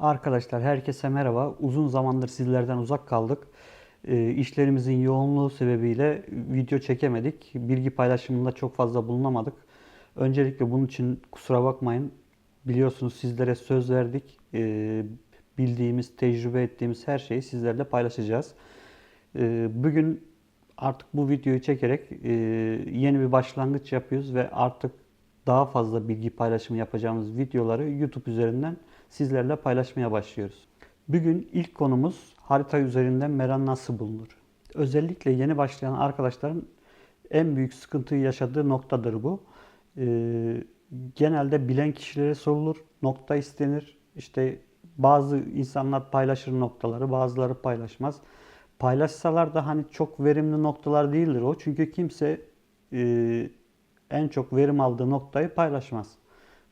Arkadaşlar herkese merhaba. Uzun zamandır sizlerden uzak kaldık. E, işlerimizin yoğunluğu sebebiyle video çekemedik. Bilgi paylaşımında çok fazla bulunamadık. Öncelikle bunun için kusura bakmayın. Biliyorsunuz sizlere söz verdik. E, bildiğimiz, tecrübe ettiğimiz her şeyi sizlerle paylaşacağız. E, bugün artık bu videoyu çekerek e, yeni bir başlangıç yapıyoruz ve artık daha fazla bilgi paylaşımı yapacağımız videoları YouTube üzerinden sizlerle paylaşmaya başlıyoruz. Bugün ilk konumuz harita üzerinden mera nasıl bulunur? Özellikle yeni başlayan arkadaşların en büyük sıkıntıyı yaşadığı noktadır bu. Ee, genelde bilen kişilere sorulur, nokta istenir. İşte bazı insanlar paylaşır noktaları, bazıları paylaşmaz. Paylaşsalar da hani çok verimli noktalar değildir o. Çünkü kimse e, en çok verim aldığı noktayı paylaşmaz.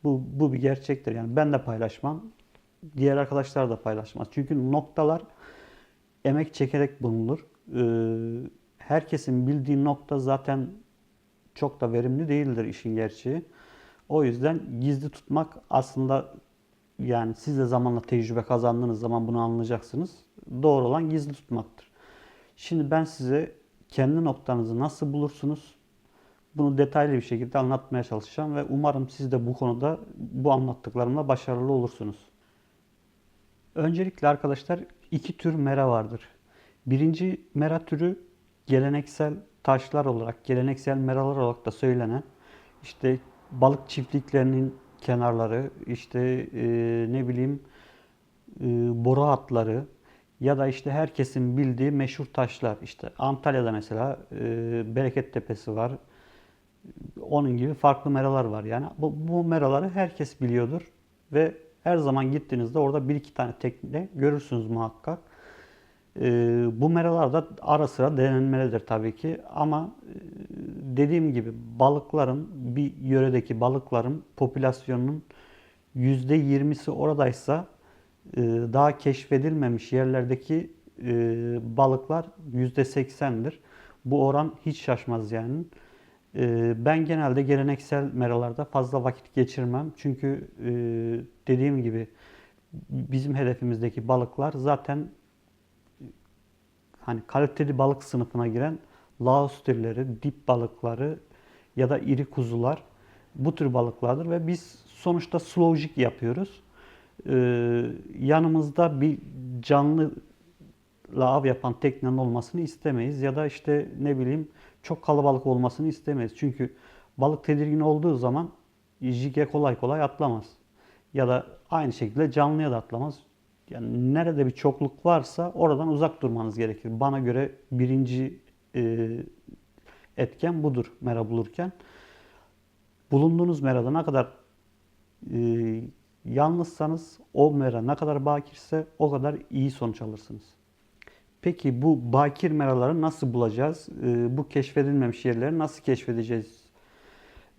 Bu, bu bir gerçektir. Yani ben de paylaşmam. Diğer arkadaşlar da paylaşmaz. Çünkü noktalar emek çekerek bulunur. Ee, herkesin bildiği nokta zaten çok da verimli değildir işin gerçeği. O yüzden gizli tutmak aslında yani siz de zamanla tecrübe kazandığınız zaman bunu anlayacaksınız. Doğru olan gizli tutmaktır. Şimdi ben size kendi noktanızı nasıl bulursunuz? Bunu detaylı bir şekilde anlatmaya çalışacağım ve umarım siz de bu konuda bu anlattıklarımla başarılı olursunuz. Öncelikle arkadaşlar iki tür mera vardır. Birinci mera türü geleneksel taşlar olarak, geleneksel meralar olarak da söylenen işte balık çiftliklerinin kenarları, işte e, ne bileyim e, boru hatları ya da işte herkesin bildiği meşhur taşlar. İşte Antalya'da mesela e, Bereket Tepesi var. Onun gibi farklı meralar var. Yani bu, bu meraları herkes biliyordur ve her zaman gittiğinizde orada bir iki tane tekne görürsünüz muhakkak. Ee, bu meralar da ara sıra denenmelidir tabii ki ama e, dediğim gibi balıkların bir yöredeki balıkların popülasyonunun %20'si oradaysa e, daha keşfedilmemiş yerlerdeki e, balıklar %80'dir. Bu oran hiç şaşmaz yani. Ee, Ben genelde geleneksel meralarda fazla vakit geçirmem. Çünkü e, dediğim gibi bizim hedefimizdeki balıklar zaten hani kaliteli balık sınıfına giren laos türleri, dip balıkları ya da iri kuzular bu tür balıklardır ve biz sonuçta slow jig yapıyoruz. Ee, yanımızda bir canlı av yapan teknenin olmasını istemeyiz ya da işte ne bileyim çok kalabalık olmasını istemeyiz. Çünkü balık tedirgin olduğu zaman jige kolay kolay atlamaz. Ya da aynı şekilde canlıya da atlamaz. Yani nerede bir çokluk varsa oradan uzak durmanız gerekir. Bana göre birinci e, etken budur mera bulurken. Bulunduğunuz merada ne kadar e, yalnızsanız o mera ne kadar bakirse o kadar iyi sonuç alırsınız. Peki bu bakir meraları nasıl bulacağız? Ee, bu keşfedilmemiş yerleri nasıl keşfedeceğiz?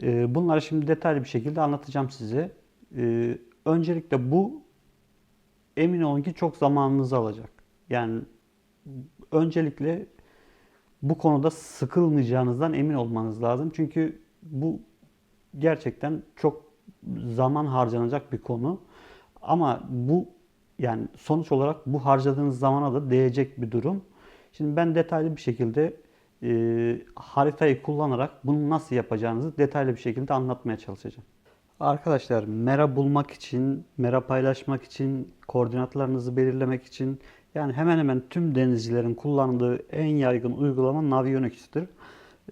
Ee, bunları şimdi detaylı bir şekilde anlatacağım size. Ee, öncelikle bu emin olun ki çok zamanınızı alacak. Yani öncelikle bu konuda sıkılmayacağınızdan emin olmanız lazım. Çünkü bu gerçekten çok zaman harcanacak bir konu. Ama bu yani sonuç olarak bu harcadığınız zamana da değecek bir durum. Şimdi ben detaylı bir şekilde e, haritayı kullanarak bunu nasıl yapacağınızı detaylı bir şekilde anlatmaya çalışacağım. Arkadaşlar mera bulmak için, mera paylaşmak için, koordinatlarınızı belirlemek için yani hemen hemen tüm denizcilerin kullandığı en yaygın uygulama Navionics'tir.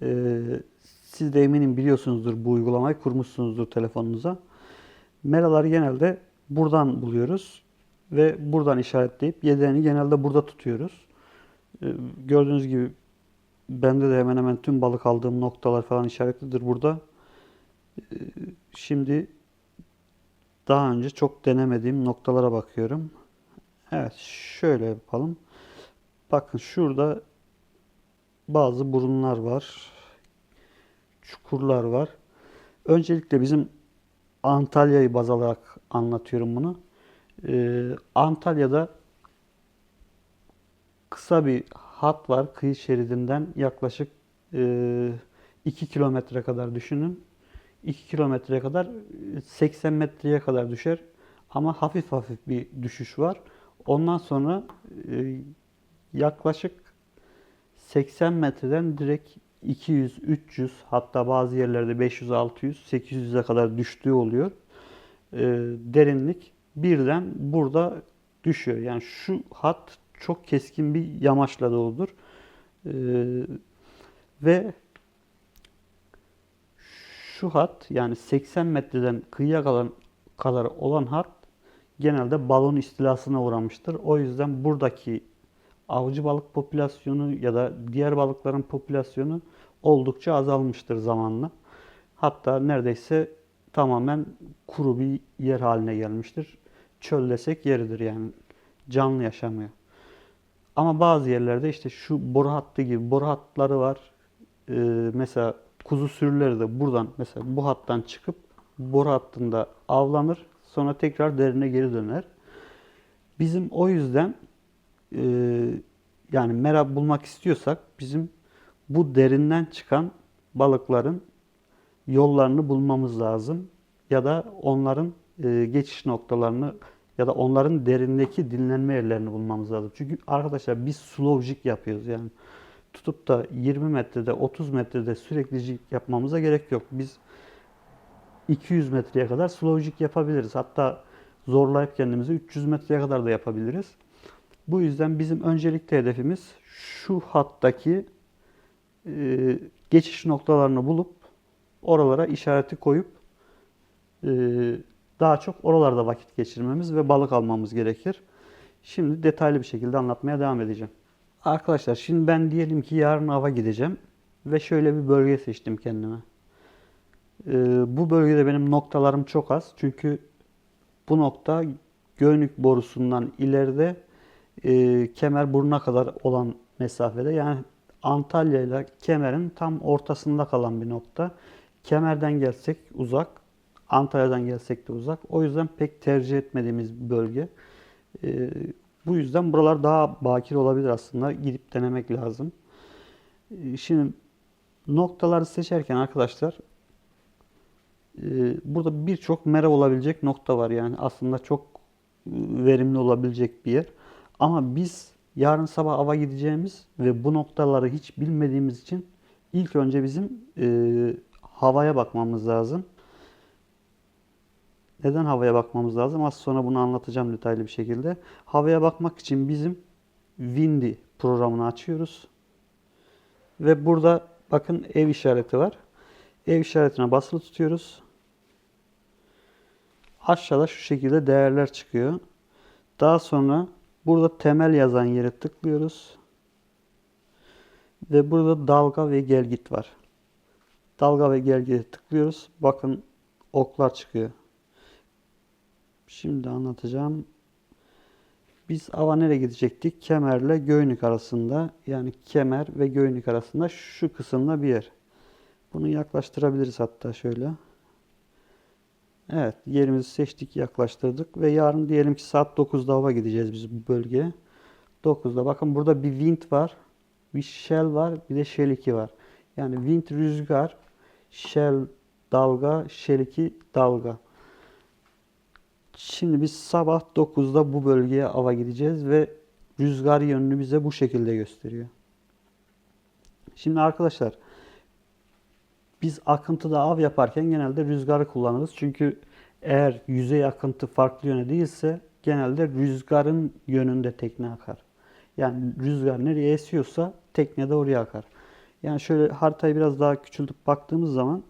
Ee, siz de eminim biliyorsunuzdur bu uygulamayı, kurmuşsunuzdur telefonunuza. Meraları genelde buradan buluyoruz ve buradan işaretleyip yedeğini genelde burada tutuyoruz. Ee, gördüğünüz gibi bende de hemen hemen tüm balık aldığım noktalar falan işaretlidir burada. Ee, şimdi daha önce çok denemediğim noktalara bakıyorum. Evet şöyle yapalım. Bakın şurada bazı burunlar var. Çukurlar var. Öncelikle bizim Antalya'yı baz alarak anlatıyorum bunu. Ee, Antalya'da kısa bir hat var kıyı şeridinden yaklaşık e, 2 kilometre kadar düşünün. 2 kilometreye kadar 80 metreye kadar düşer. Ama hafif hafif bir düşüş var. Ondan sonra e, yaklaşık 80 metreden direkt 200, 300 hatta bazı yerlerde 500, 600, 800'e kadar düştüğü oluyor. E, derinlik birden burada düşüyor. Yani şu hat çok keskin bir yamaçla doludur. E, ve şu hat yani 80 metreden kıyıya kalan kadar olan hat genelde balon istilasına uğramıştır. O yüzden buradaki avcı balık popülasyonu ya da diğer balıkların popülasyonu oldukça azalmıştır zamanla. Hatta neredeyse tamamen kuru bir yer haline gelmiştir. Çöl desek yeridir yani. Canlı yaşamıyor. Ama bazı yerlerde işte şu boru hattı gibi boru hatları var. Ee, mesela kuzu sürüleri de buradan mesela bu hattan çıkıp boru hattında avlanır. Sonra tekrar derine geri döner. Bizim o yüzden e, yani mera bulmak istiyorsak bizim bu derinden çıkan balıkların yollarını bulmamız lazım. Ya da onların e, geçiş noktalarını ya da onların derindeki dinlenme yerlerini bulmamız lazım. Çünkü arkadaşlar biz slow jig yapıyoruz yani. Tutup da 20 metrede 30 metrede sürekli jig yapmamıza gerek yok. Biz 200 metreye kadar slow jig yapabiliriz. Hatta zorlayıp kendimizi 300 metreye kadar da yapabiliriz. Bu yüzden bizim öncelikli hedefimiz şu hattaki e, geçiş noktalarını bulup oralara işareti koyup e, daha çok oralarda vakit geçirmemiz ve balık almamız gerekir. Şimdi detaylı bir şekilde anlatmaya devam edeceğim. Arkadaşlar şimdi ben diyelim ki yarın ava gideceğim ve şöyle bir bölge seçtim kendime. Ee, bu bölgede benim noktalarım çok az. Çünkü bu nokta Göynük borusundan ileride e, Kemerburnu'na kadar olan mesafede. Yani Antalya ile Kemer'in tam ortasında kalan bir nokta. Kemer'den gelsek uzak, Antalya'dan gelsek de uzak. O yüzden pek tercih etmediğimiz bir bölge. E, bu yüzden buralar daha bakir olabilir aslında. Gidip denemek lazım. E, şimdi noktaları seçerken arkadaşlar e, burada birçok mera olabilecek nokta var. Yani aslında çok e, verimli olabilecek bir yer. Ama biz yarın sabah ava gideceğimiz ve bu noktaları hiç bilmediğimiz için ilk önce bizim e, havaya bakmamız lazım. Neden havaya bakmamız lazım? Az sonra bunu anlatacağım detaylı bir şekilde. Havaya bakmak için bizim Windy programını açıyoruz. Ve burada bakın ev işareti var. Ev işaretine basılı tutuyoruz. Aşağıda şu şekilde değerler çıkıyor. Daha sonra burada temel yazan yere tıklıyoruz. Ve burada dalga ve gelgit var. Dalga ve gelgite tıklıyoruz. Bakın oklar çıkıyor. Şimdi anlatacağım. Biz ava nereye gidecektik? Kemerle Göynük arasında yani Kemer ve Göynük arasında şu kısımda bir yer. Bunu yaklaştırabiliriz hatta şöyle. Evet yerimizi seçtik yaklaştırdık ve yarın diyelim ki saat 9'da hava gideceğiz biz bu bölgeye. 9'da bakın burada bir wind var. Bir shell var bir de shell 2 var. Yani wind rüzgar, shell dalga, shell 2 dalga. Şimdi biz sabah 9'da bu bölgeye ava gideceğiz ve rüzgar yönünü bize bu şekilde gösteriyor. Şimdi arkadaşlar biz akıntıda av yaparken genelde rüzgarı kullanırız. Çünkü eğer yüzey akıntı farklı yöne değilse genelde rüzgarın yönünde tekne akar. Yani rüzgar nereye esiyorsa tekne de oraya akar. Yani şöyle haritayı biraz daha küçültüp baktığımız zaman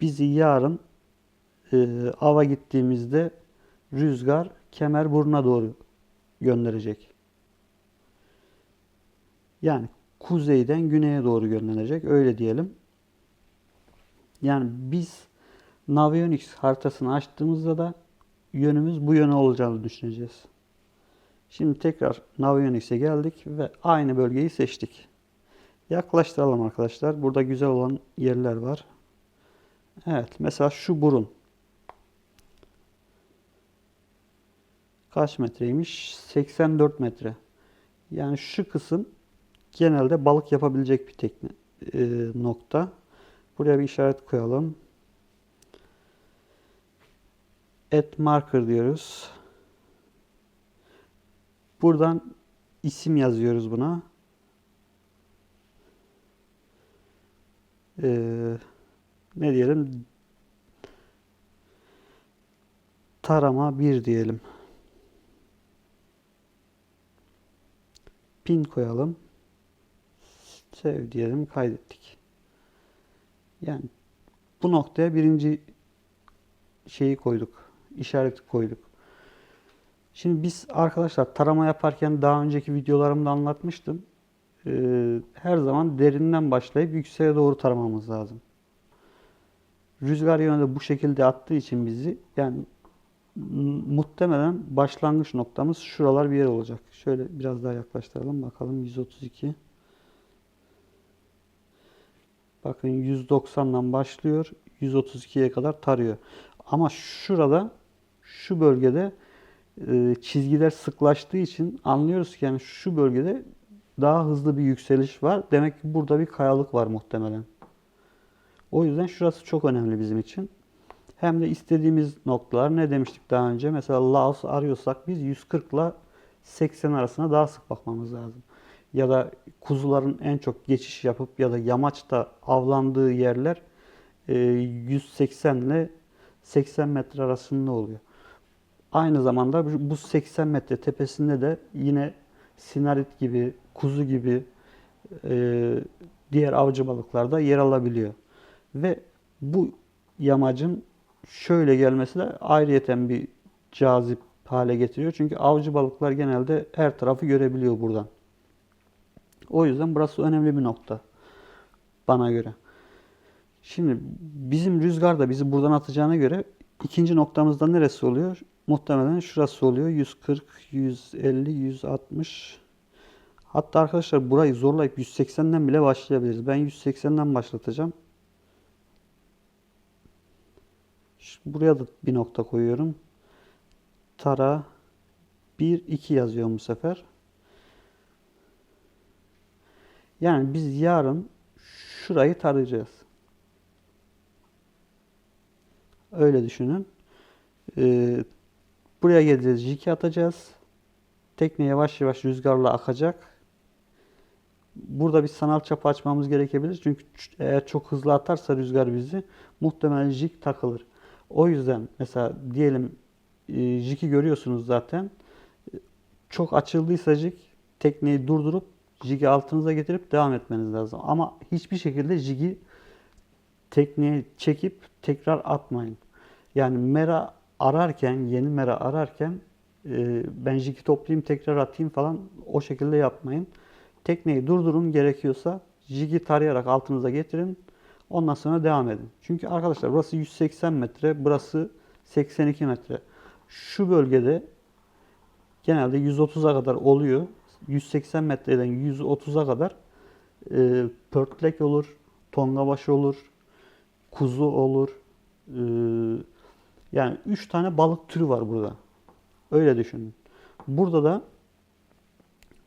bizi yarın e, ava gittiğimizde rüzgar Kemerburnu'na doğru gönderecek. Yani kuzeyden güneye doğru yönlenecek. Öyle diyelim. Yani biz Navionics haritasını açtığımızda da yönümüz bu yöne olacağını düşüneceğiz. Şimdi tekrar Navionics'e geldik ve aynı bölgeyi seçtik. Yaklaştıralım arkadaşlar. Burada güzel olan yerler var. Evet mesela şu burun. Kaç metreymiş? 84 metre. Yani şu kısım genelde balık yapabilecek bir tekne e, nokta. Buraya bir işaret koyalım. Add marker diyoruz. Buradan isim yazıyoruz buna. Ee, ne diyelim? Tarama 1 diyelim. Pin koyalım. Sev diyelim. Kaydettik. Yani bu noktaya birinci şeyi koyduk. işareti koyduk. Şimdi biz arkadaşlar tarama yaparken daha önceki videolarımda anlatmıştım. Ee, her zaman derinden başlayıp yükseğe doğru taramamız lazım. Rüzgar yönü de bu şekilde attığı için bizi yani muhtemelen başlangıç noktamız şuralar bir yer olacak. Şöyle biraz daha yaklaştıralım bakalım 132. Bakın 190'dan başlıyor. 132'ye kadar tarıyor. Ama şurada şu bölgede e, çizgiler sıklaştığı için anlıyoruz ki yani şu bölgede daha hızlı bir yükseliş var. Demek ki burada bir kayalık var muhtemelen. O yüzden şurası çok önemli bizim için. Hem de istediğimiz noktalar ne demiştik daha önce? Mesela Laos arıyorsak biz 140 ile 80 arasına daha sık bakmamız lazım. Ya da kuzuların en çok geçiş yapıp ya da yamaçta avlandığı yerler e, 180 ile 80 metre arasında oluyor. Aynı zamanda bu- bu 80 metre tepesinde de yine sinarit gibi, kuzu gibi e, diğer avcı balıklar da yer alabiliyor. Ve bu yamacın şöyle gelmesi de ayrıyeten bir cazip hale getiriyor. Çünkü avcı balıklar genelde her tarafı görebiliyor buradan. O yüzden burası önemli bir nokta bana göre. Şimdi bizim rüzgar da bizi buradan atacağına göre ikinci noktamızda neresi oluyor? Muhtemelen şurası oluyor. 140, 150, 160. Hatta arkadaşlar burayı zorlayıp 180'den bile başlayabiliriz. Ben 180'den başlatacağım. Şu- Buraya da bir nokta koyuyorum. Tara 1, 2 yazıyorum bu sefer. Yani biz yarın şurayı tarayacağız. Öyle düşünün. Ee, buraya geleceğiz. Jiki atacağız. Tekne yavaş yavaş rüzgarla akacak. Burada bir sanal çapı açmamız gerekebilir. Çünkü eğer çok hızlı atarsa rüzgar bizi muhtemelen jig takılır. O yüzden mesela diyelim e, jiki görüyorsunuz zaten. Çok açıldıysa jig tekneyi durdurup jigi altınıza getirip devam etmeniz lazım. Ama hiçbir şekilde jigi tekneye çekip tekrar atmayın. Yani mera ararken, yeni mera ararken e, ben jigi toplayayım tekrar atayım falan o şekilde yapmayın. Tekneyi durdurun gerekiyorsa jigi tarayarak altınıza getirin. Ondan sonra devam edin. Çünkü arkadaşlar burası 180 metre, burası 82 metre. Şu bölgede genelde 130'a kadar oluyor. 180 metreden 130'a kadar e, pörtlek olur, tongabaşı olur, kuzu olur. E, yani 3 tane balık türü var burada. Öyle düşünün. Burada da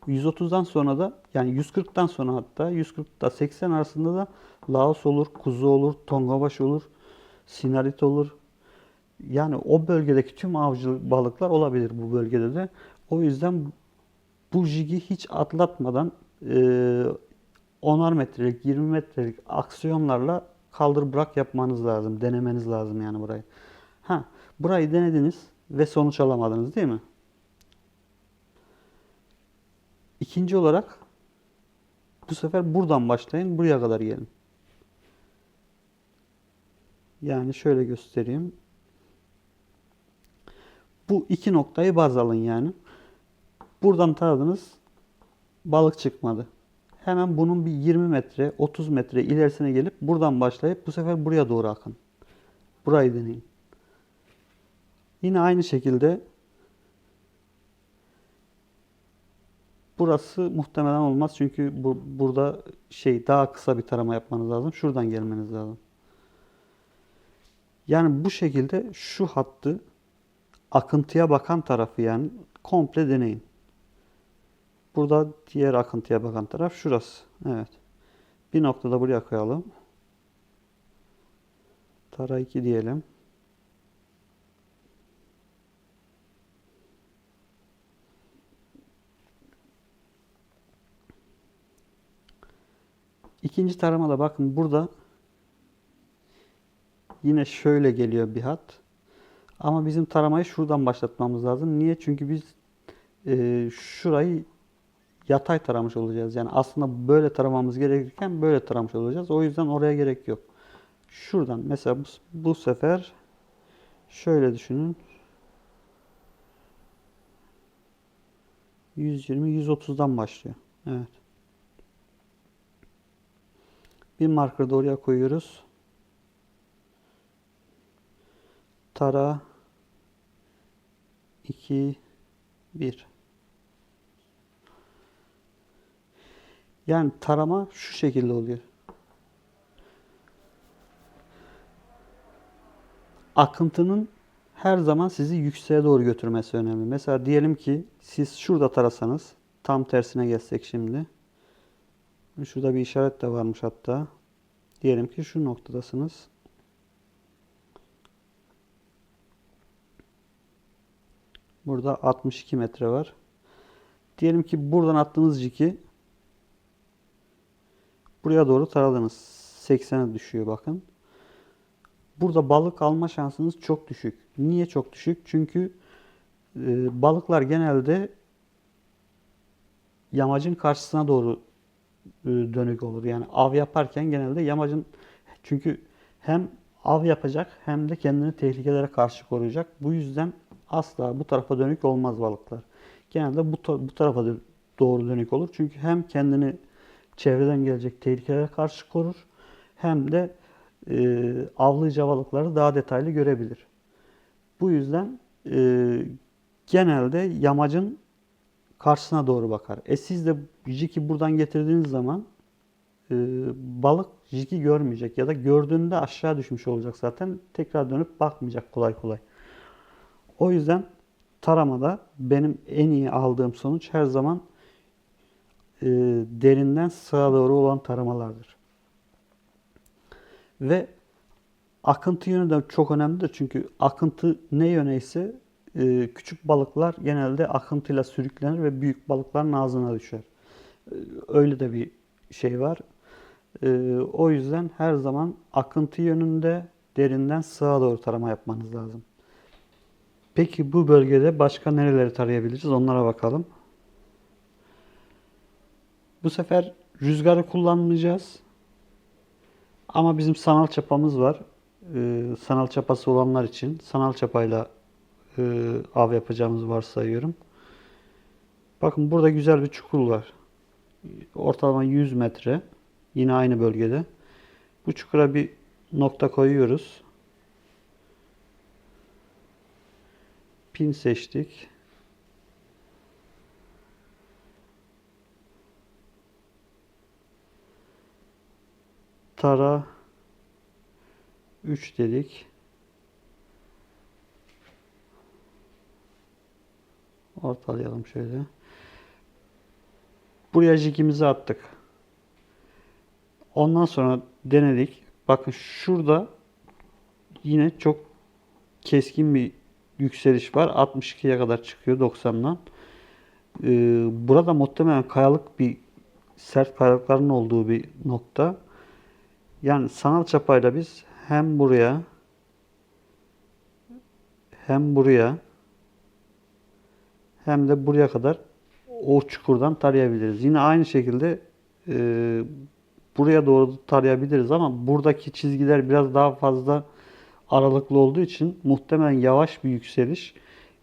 130'dan sonra da yani 140'tan sonra hatta 140'da 80 arasında da Laos olur, kuzu olur, tongabaş olur, sinarit olur. Yani o bölgedeki tüm avcı balıklar olabilir bu bölgede de. O yüzden bu jigi hiç atlatmadan e, 10'ar metrelik, 20 metrelik aksiyonlarla kaldır bırak yapmanız lazım. Denemeniz lazım yani burayı. Ha, burayı denediniz ve sonuç alamadınız değil mi? İkinci olarak bu sefer buradan başlayın, buraya kadar gelin. Yani şöyle göstereyim. Bu iki noktayı baz alın yani. Buradan taradınız, balık çıkmadı. Hemen bunun bir 20 metre, 30 metre ilerisine gelip buradan başlayıp bu sefer buraya doğru akın. Burayı deneyin. Yine aynı şekilde burası muhtemelen olmaz çünkü bu, burada şey daha kısa bir tarama yapmanız lazım. Şuradan gelmeniz lazım. Yani bu şekilde şu hattı akıntıya bakan tarafı yani komple deneyin. Burada diğer akıntıya bakan taraf şurası. Evet. Bir noktada buraya koyalım. Tara 2 diyelim. İkinci taramada bakın burada yine şöyle geliyor bir hat. Ama bizim taramayı şuradan başlatmamız lazım. Niye? Çünkü biz e, şurayı yatay taramış olacağız. Yani aslında böyle taramamız gerekirken böyle taramış olacağız. O yüzden oraya gerek yok. Şuradan mesela bu, bu sefer şöyle düşünün. 120 130'dan başlıyor. Evet. Bir marker da oraya koyuyoruz. Tara 2 1 Yani tarama şu şekilde oluyor. Akıntının her zaman sizi yükseğe doğru götürmesi önemli. Mesela diyelim ki siz şurada tarasanız, tam tersine gelsek şimdi. Şurada bir işaret de varmış hatta. Diyelim ki şu noktadasınız. Burada 62 metre var. Diyelim ki buradan attığınız jiki buraya doğru taradınız. 80'e düşüyor bakın. Burada balık alma şansınız çok düşük. Niye çok düşük? Çünkü e, balıklar genelde yamacın karşısına doğru dönük olur. Yani av yaparken genelde yamacın çünkü hem av yapacak hem de kendini tehlikelere karşı koruyacak. Bu yüzden asla bu tarafa dönük olmaz balıklar. Genelde bu, bu tarafa doğru dönük olur. Çünkü hem kendini çevreden gelecek tehlikelere karşı korur hem de e, avlayacağı balıkları daha detaylı görebilir. Bu yüzden e, genelde yamacın karşısına doğru bakar. E siz de jiki buradan getirdiğiniz zaman e, balık jiki görmeyecek ya da gördüğünde aşağı düşmüş olacak zaten. Tekrar dönüp bakmayacak kolay kolay. O yüzden taramada benim en iyi aldığım sonuç her zaman e, derinden sağa doğru olan taramalardır. Ve akıntı yönü de çok önemlidir. Çünkü akıntı ne yöneyse e, küçük balıklar genelde akıntıyla sürüklenir ve büyük balıkların ağzına düşer. E, öyle de bir şey var. E, o yüzden her zaman akıntı yönünde derinden sağa doğru tarama yapmanız lazım. Peki bu bölgede başka nereleri tarayabiliriz? Onlara bakalım. Bu sefer rüzgarı kullanmayacağız. Ama bizim sanal çapamız var. Ee, sanal çapası olanlar için sanal çapayla e, av yapacağımızı varsayıyorum. Bakın burada güzel bir çukur var. Ortalama 100 metre. Yine aynı bölgede. Bu çukura bir nokta koyuyoruz. Pin seçtik. Tara 3 dedik. Ortalayalım şöyle. Buraya jigimizi attık. Ondan sonra denedik. Bakın şurada yine çok keskin bir yükseliş var. 62'ye kadar çıkıyor 90'dan. Ee, burada muhtemelen kayalık bir sert kayalıkların olduğu bir nokta. Yani sanal çapayla biz hem buraya hem buraya hem de buraya kadar o çukurdan tarayabiliriz. Yine aynı şekilde e, buraya doğru tarayabiliriz ama buradaki çizgiler biraz daha fazla aralıklı olduğu için muhtemelen yavaş bir yükseliş.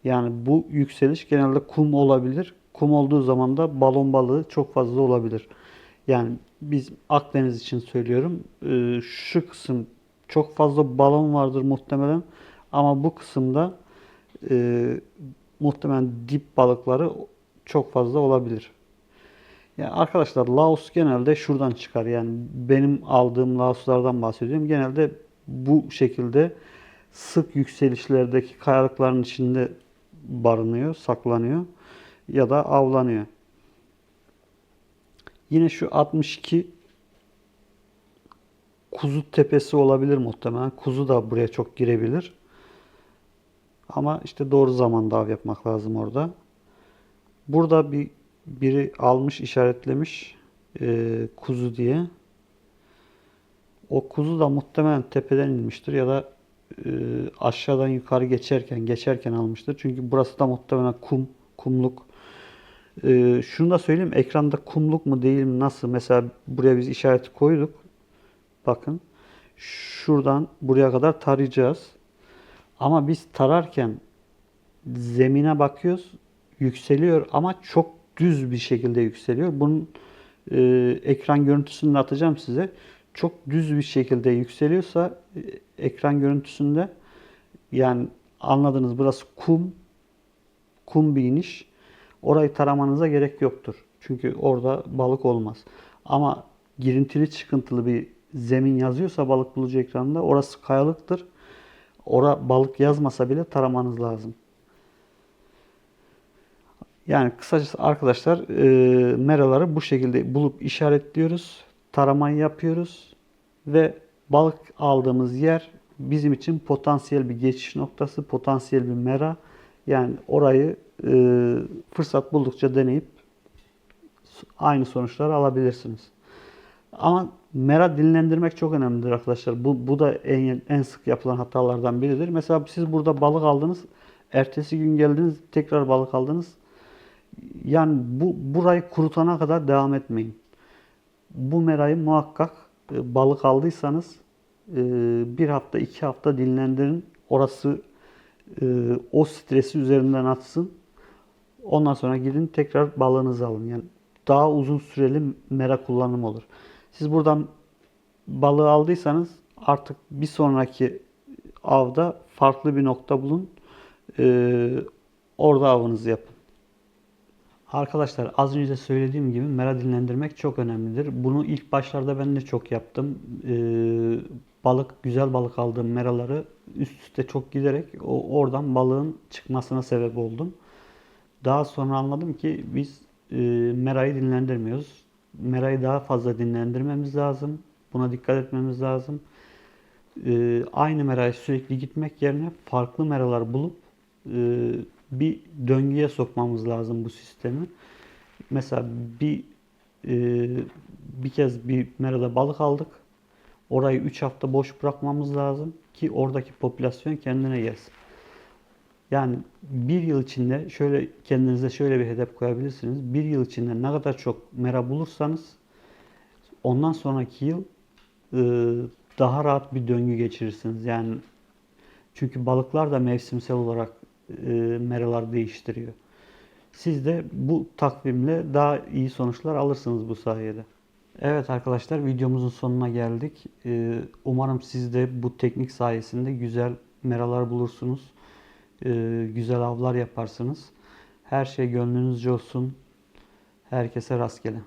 Yani bu yükseliş genelde kum olabilir. Kum olduğu zaman da balon balığı çok fazla olabilir. Yani biz Akdeniz için söylüyorum. Ee, şu kısım çok fazla balon vardır muhtemelen. Ama bu kısımda e, muhtemelen dip balıkları çok fazla olabilir. Yani arkadaşlar Laos genelde şuradan çıkar. Yani benim aldığım Laoslardan bahsediyorum. Genelde bu şekilde sık yükselişlerdeki kayalıkların içinde barınıyor, saklanıyor ya da avlanıyor. Yine şu 62 kuzu tepesi olabilir muhtemelen. Kuzu da buraya çok girebilir. Ama işte doğru zamanda av yapmak lazım orada. Burada bir biri almış işaretlemiş e, kuzu diye. O kuzu da muhtemelen tepeden inmiştir ya da e, aşağıdan yukarı geçerken geçerken almıştır. Çünkü burası da muhtemelen kum, kumluk. E, şunu da söyleyeyim, ekranda kumluk mu değil mi nasıl? Mesela buraya biz işareti koyduk. Bakın, şuradan buraya kadar tarayacağız. Ama biz tararken zemine bakıyoruz, yükseliyor ama çok düz bir şekilde yükseliyor. Bunun e, ekran görüntüsünü atacağım size. Çok düz bir şekilde yükseliyorsa e, ekran görüntüsünde yani anladınız burası kum, kum bir iniş. Orayı taramanıza gerek yoktur. Çünkü orada balık olmaz. Ama girintili çıkıntılı bir zemin yazıyorsa balık bulucu ekranında orası kayalıktır. Ora balık yazmasa bile taramanız lazım. Yani kısacası arkadaşlar e, meraları bu şekilde bulup işaretliyoruz. Taramayı yapıyoruz ve balık aldığımız yer bizim için potansiyel bir geçiş noktası, potansiyel bir mera. Yani orayı e, fırsat buldukça deneyip aynı sonuçları alabilirsiniz. Ama mera dinlendirmek çok önemlidir arkadaşlar. Bu, bu da en, en sık yapılan hatalardan biridir. Mesela siz burada balık aldınız. Ertesi gün geldiniz tekrar balık aldınız. Yani bu burayı kurutana kadar devam etmeyin. Bu merayı muhakkak e, balık aldıysanız e, bir hafta iki hafta dinlendirin. Orası e, o stresi üzerinden atsın. Ondan sonra gidin tekrar balığınızı alın. Yani daha uzun süreli mera kullanımı olur. Siz buradan balığı aldıysanız artık bir sonraki avda farklı bir nokta bulun. Ee, orada avınızı yapın. Arkadaşlar az önce söylediğim gibi mera dinlendirmek çok önemlidir. Bunu ilk başlarda ben de çok yaptım. Ee, balık, güzel balık aldığım meraları üst üste çok giderek o, oradan balığın çıkmasına sebep oldum. Daha sonra anladım ki biz e, merayı dinlendirmiyoruz. Merayı daha fazla dinlendirmemiz lazım. Buna dikkat etmemiz lazım. E, aynı merayı sürekli gitmek yerine farklı meralar bulup e, bir döngüye sokmamız lazım bu sistemi. Mesela bir e, bir kez bir merada balık aldık. Orayı 3 hafta boş bırakmamız lazım ki oradaki popülasyon kendine gelsin. Yani bir yıl içinde şöyle kendinize şöyle bir hedef koyabilirsiniz. Bir yıl içinde ne kadar çok mera bulursanız ondan sonraki yıl e, daha rahat bir döngü geçirirsiniz. Yani çünkü balıklar da mevsimsel olarak e, meralar değiştiriyor. Siz de bu takvimle daha iyi sonuçlar alırsınız bu sayede. Evet arkadaşlar videomuzun sonuna geldik. E, umarım siz de bu teknik sayesinde güzel meralar bulursunuz. E, güzel avlar yaparsınız. Her şey gönlünüzce olsun. Herkese rastgele.